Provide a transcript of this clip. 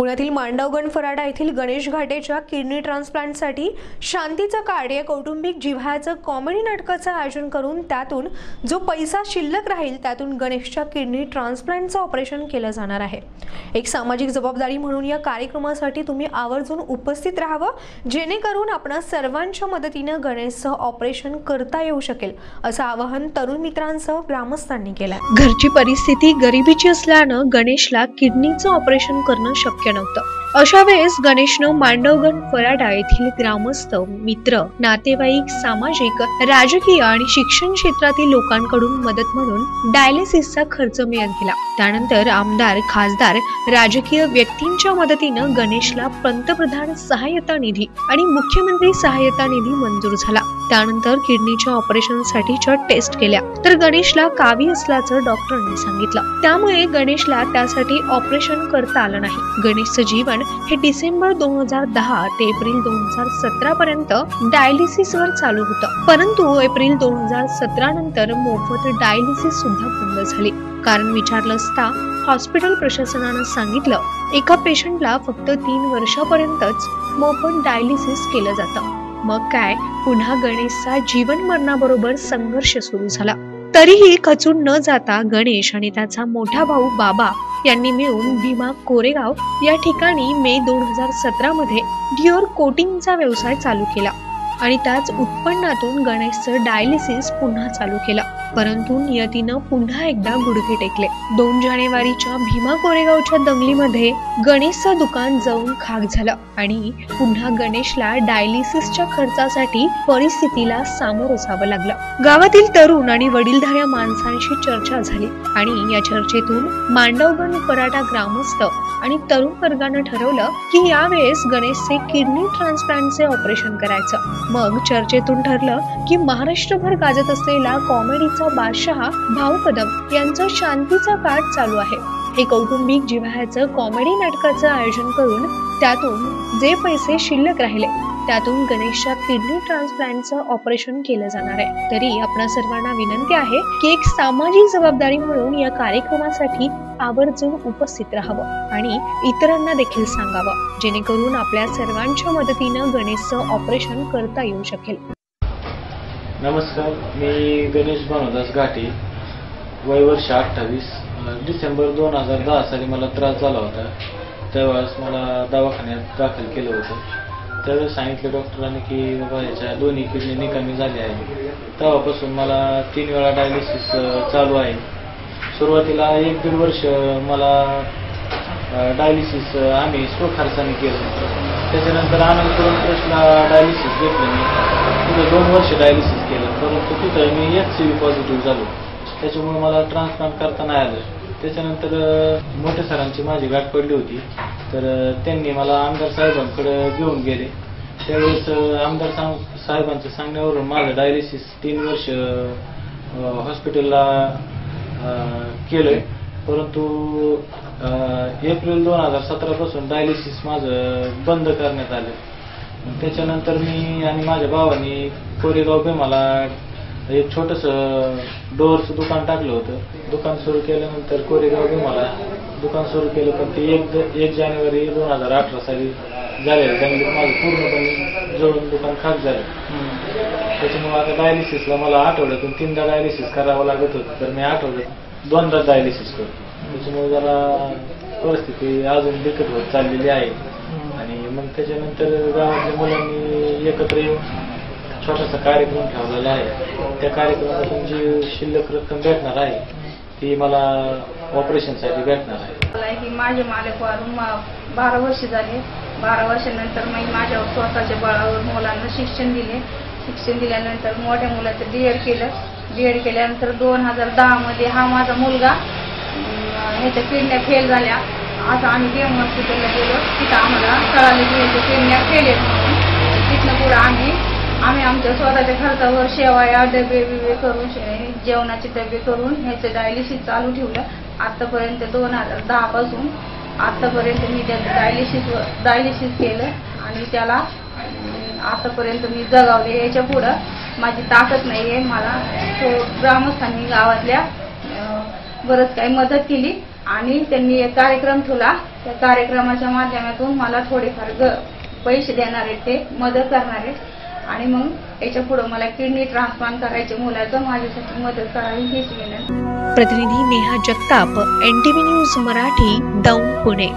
पुण्यातील मांडवगण फराडा येथील गणेश घाटेच्या किडनी ट्रान्सप्लांटसाठी शांतीचं कार्ड या कौटुंबिक जिव्हाळ्याचं कॉमेडी नाटकाचं आयोजन करून त्यातून जो पैसा शिल्लक राहील त्यातून गणेशच्या किडनी ट्रान्सप्लांटचं ऑपरेशन केलं जाणार आहे. एक सामाजिक जबाबदारी म्हणून या कार्यक्रमासाठी तुम्ही आवर्जून उपस्थित राहावं जेणेकरून आपण सर्वांच्या मदतीनं गणेशचं ऑपरेशन करता येऊ शकेल असं आवाहन तरुण मित्रांसह ग्रामस्थांनी केलं घरची परिस्थिती गरिबीची असल्यानं गणेशला किडनीचं ऑपरेशन करणं शक्य नव्हतं. अशा वेळेस गणेशनं मांडवगण फराडा येथील ग्रामस्थ मित्र नातेवाईक सामाजिक राजकीय आणि शिक्षण क्षेत्रातील लोकांकडून मदत म्हणून डायलिसिसचा खर्च मिळत गेला. त्यानंतर आमदार खासदार राजकीय व्यक्तींच्या मदतीनं गणेशला पंतप्रधान सहाय्यता निधी आणि मुख्यमंत्री सहाय्यता निधी मंजूर झाला. त्यानंतर किडनीच्या ऑपरेशनसाठीच्या टेस्ट केल्या. तर गणेशला कावी असल्याचं डॉक्टरांनी सांगितलं. त्यामुळे गणेशला त्यासाठी ऑपरेशन करता आलं नाही. गणेशचं जीवन हे डिसेंबर दोन हजार दहा ते एप्रिल दोन हजार सतरा पर्यंत डायलिसिस वर चालू होतं. परंतु एप्रिल दोन हजार सतरा नंतर मोफत डायलिसिस सुद्धा बंद झाली. कारण विचारलं असता हॉस्पिटल प्रशासनानं सांगितलं एका पेशंटला फक्त तीन वर्षापर्यंतच मोफत डायलिसिस केलं जातं. मग काय? पुन्हा गणेशचा जीवन मरणाबरोबर संघर्ष सुरू झाला. तरीही खचून न जाता गणेश आणि त्याचा मोठा भाऊ बाबा यांनी मिळून भीमा कोरेगाव या ठिकाणी मे दोन हजार सतरा मध्ये डिओर कोटिंगचा व्यवसाय चालू केला आणि त्याच उत्पन्नातून गणेशचं डायलिसिस पुन्हा चालू केलं. परंतु नियतीनं पुन्हा एकदा गुडघे टेकले. दोन जानेवारीच्या भीमा कोरेगावच्या दंगलीमध्ये गणेशचं दुकान जाऊन खाक झालं आणि पुन्हा गणेशला डायलिसिसच्या खर्चासाठी परिस्थितीला सामोरं जावं लागलं. गावातील तरुण आणि वडीलधाऱ्या माणसांशी चर्चा झाली आणि या चर्चेतून मांडवगण पराठा ग्रामस्थ आणि तरुण वर्गानं ठरवलं की यावेळेस गणेशचे किडनी ट्रान्सप्लांटचे ऑपरेशन करायचं. मग चर्चेतून ठरलं की महाराष्ट्रभर गाजत असलेला कॉमेडीचा बादशहा भाऊ कदम यांचा शांतीचा काळ चालू आहे. हे कौटुंबिक जिव्हाळ्याचं कॉमेडी नाटकाचं आयोजन करून त्यातून जे पैसे शिल्लक राहिले त्यातून गणेशच्या किडनी ट्रान्सप्लांटचं ऑपरेशन केलं जाणार आहे. तरी आपणा सर्वांना विनंती आहे की एक सामाजिक जबाबदारी म्हणून या कार्यक्रमासाठी आवर्जून उपस्थित राहावं आणि इतरांना देखील सांगावं जेणेकरून आपल्या सर्वांच्या मदतीनं गणेशचं ऑपरेशन करता येऊ शकेल. नमस्कार मी गणेश भानुदास घाटे. वय वर्ष अठ्ठावीस. डिसेंबर दोन हजार दहा साली मला त्रास झाला होता. त्यावेळेस मला दवाखान्यात दाखल केलं होतं. त्यावेळेस सांगितलं डॉक्टरांनी की बाबा ह्याच्या दोन्ही किडनी निकामी झाल्या आहे तेव्हापासून मला तीन वेळा डायलिसिस चालू आहे. सुरुवातीला एक दीड वर्ष मला डायलिसिस आम्ही स्वखर्चाने केलं. त्याच्यानंतर आनंद करून प्रश्न डायलिसिस घेतलं मी. तिथं दोन वर्ष डायलिसिस केलं परंतु तिथं मी एच सी पॉझिटिव्ह झालो? त्याच्यामुळे मला ट्रान्सप्लांट करता नाही आलं. त्याच्यानंतर मोठ्या सरांची माझी गाठ पडली होती. तर त्यांनी मला आमदार साहेबांकडे घेऊन गेले. त्यावेळेस आमदार साहेबांच्या सांगण्यावरून माझं डायलिसिस तीन वर्ष हॉस्पिटलला केलंय. परंतु एप्रिल दोन हजार सतरापासून डायलिसिस माझं बंद करण्यात आलं. त्याच्यानंतर मी आणि माझ्या भावाने कोरेगाव भीमाला एक छोटस डोअरचं दुकान टाकलं होतं. दुकान सुरू केल्यानंतर कोरेगाव भीमाला दुकान सुरू केलं पण ते एक एक जानेवारी दोन हजार अठरा साली झालेलं. त्यामुळे माझं पूर्णपणे जळून दुकान खास झालं. त्याच्यामुळे आता डायलिसिसला मला आठवड्यातून तीनदा डायलिसिस करावं लागत होतं तर मी आठवड्यात दोनदा डायलिसिस करतो. त्याच्यामुळे जरा परिस्थिती अजून बिकट होत चाललेली आहे. मग त्याच्यानंतर गावातल्या मुलांनी एकत्र येऊन छोटासा कार्यक्रम ठेवलेला आहे. त्या कार्यक्रमातून जी शिल्लक रक्कम भेटणार आहे ती मला ऑपरेशनसाठी भेटणार आहे. मला की माझे मालक वारून बारा वर्ष झाले. बारा वर्षानंतर मी माझ्या स्वतःच्या बळावर मुलांना शिक्षण दिले. शिक्षण दिल्यानंतर मोठ्या मुलाचं डी एड केलं. डी एड केल्यानंतर दोन हजार दहामध्ये हा माझा मुलगा ह्याच्या किडण्या फेल झाल्या. आता आम्ही गेम हॉस्पिटलला गेलो तिथं आम्हाला कळालं की केले फेल आहेत म्हणून तिथनं पुढं आम्ही आम्ही आमच्या स्वतःच्या खर्चावर शेवाया डबे बिबे करून जेवणाचे डबे करून ह्याचं डायलिसिस चालू ठेवलं. आत्तापर्यंत दोन हजार दहापासून आत्तापर्यंत मी त्याचं डायलिसिस डायलिसिस केलं आणि त्याला आतापर्यंत मी जगावले. याच्या पुढं माझी ताकद नाही आहे मला तो ग्रामस्थांनी गावातल्या बरंच काही मदत केली आणि त्यांनी एक कार्यक्रम ठेवला. त्या कार्यक्रमाच्या माध्यमातून मला थोडेफार ग पैसे देणार आहेत ते मदत करणार. आहेत आणि मग याच्यापुढे मला किडनी ट्रान्सप्लांट करायचे मुलाचं माझ्यासाठी मदत करावी हीच विनंती. प्रतिनिधी नेहा जगताप एनटीव्ही न्यूज मराठी दौंड पुणे.